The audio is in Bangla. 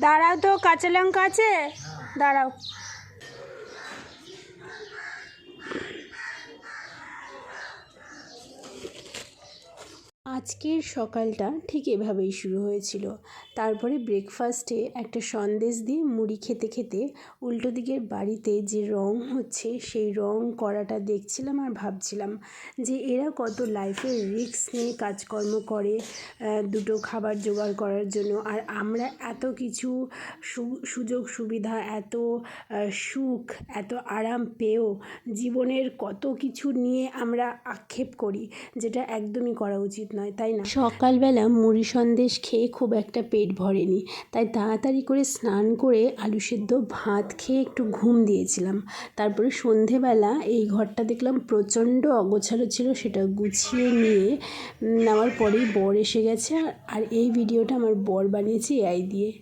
দাঁড়াও তো কাঁচা লঙ্কা আছে? দাঁড়াও। আজকের সকালটা ঠিক এভাবেই শুরু হয়েছিল। তারপরে ব্রেকফাস্টে একটা সন্দেশ দিয়ে মুড়ি খেতে খেতে উল্টো দিকের বাড়িতে যে রং হচ্ছে, সেই রং করাটা দেখছিলাম আর ভাবছিলাম যে এরা কত লাইফের রিস্ক নিয়ে কাজকর্ম করে দুটো খাবার জোগাড় করার জন্য। আর আমরা এত কিছু সুযোগ সুবিধা, এত সুখ, এত আরাম পেয়েও জীবনের কত কিছু নিয়ে আমরা আক্ষেপ করি, যেটা একদমই করা উচিত নয়। তাই না? সকালবেলা মুড়ি সন্দেশ খেয়ে খুব একটা পেট ভরেনি। তাই তাড়াতাড়ি করে স্নান করে আলু সেদ্ধ ভাত খেয়ে একটু ঘুম দিয়েছিলাম। তারপরে সন্ধেবেলা এই ঘরটা দেখলাম প্রচণ্ড অগোছালো ছিল, সেটা গুছিয়ে নিয়ে নেওয়ার পরেই বর এসে গেছে। আর এই ভিডিওটা আমার বর বানিয়েছে এআই দিয়ে।